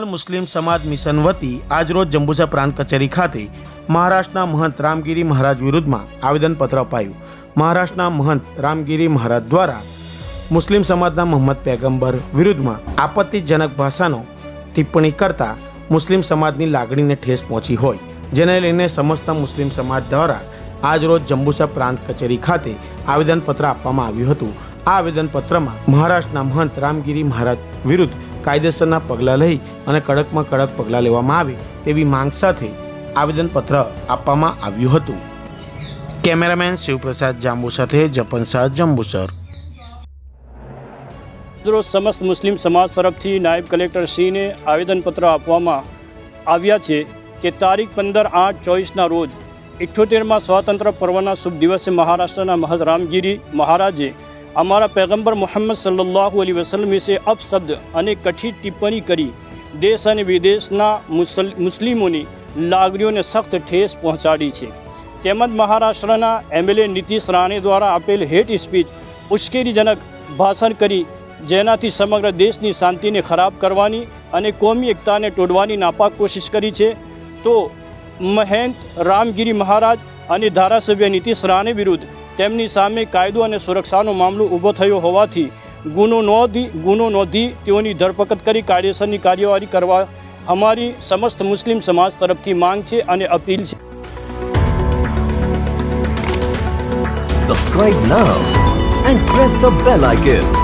મુસ્લિમ સમાજ મિશન વતી આજરોજ જંબુસા પ્રાંત કચેરી ખાતે મહારાષ્ટ્રના મહંત રામગીરી મહારાજ વિરુદ્ધમાં આવેદનપત્ર અપાયું. મહારાષ્ટ્રના મહંત રામગીરી મહારાજ દ્વારા મુસ્લિમ સમાજના મોહમ્મદ પેગંબર વિરુદ્ધમાં આપત્તિજનક ભાષાનો ટિપ્પણી કરતા મુસ્લિમ સમાજની લાગણીને ઠેસ પહોંચી હોય. જેને લઈને સમસ્ત મુસ્લિમ સમાજ દ્વારા આજરોજ જંબુસા પ્રાંત કચેરી ખાતે આવેદનપત્ર આપવામાં આવ્યું હતું. આ આવેદનપત્રમાં મહારાષ્ટ્રના મહંત રામગીરી મહારાજ વિરુદ્ધ કાયદેસરના પગલાં લઈ અને કડકમાં કડક પગલાં લેવામાં આવે તેવી માંગ સાથે આવેદનપત્ર આપવામાં આવ્યું હતું. કેમેરામેન શિવપ્રસાદ જાંબુ સાથે જપન શાહ જંબુસર. સમસ્ત મુસ્લિમ સમાજ તરફથી નાયબ કલેક્ટર સિંહને આવેદનપત્ર આપવામાં આવ્યા છે કે તારીખ પંદર આઠ ચોવીસના રોજ ઇઠ્ઠોતેરમાં સ્વાતંત્ર્ય પર્વના શુભ દિવસે મહારાષ્ટ્રના મહદ રામગીરી મહારાજે અમારા પૈગંબર મોહમ્મદ સલ્લાહુ અલી વસલમ વિશે અપશબ્દ અને કઠિન ટિપ્પણી કરી દેશ અને વિદેશના મુસ્લિમોની લાગણીઓને સખ્ત ઠેસ પહોંચાડી છે. તેમજ મહારાષ્ટ્રના એમએલએ નીતિશ રાણે દ્વારા આપેલ હેટ સ્પીચ ઉશ્કેરીજનક ભાષણ કરી જેનાથી સમગ્ર દેશની શાંતિને ખરાબ કરવાની અને કોમી એકતાને તોડવાની નાપાક કોશિશ કરી છે. તો મહેંત રામગીરી મહારાજ અને ધારાસભ્ય નીતિશ રાણે વિરુદ્ધ તેમની સામે કાયદો અને સુરક્ષાનો મામલો ઊભો થયો હોવાથી ગુનો નોંધી ગુનો નોંધી તેઓની ધરપકડ કરી કાયદેસરની કાર્યવાહી કરવા અમારી સમસ્ત મુસ્લિમ સમાજ તરફથી માંગ છે અને અપીલ છે Subscribe now and press the bell icon.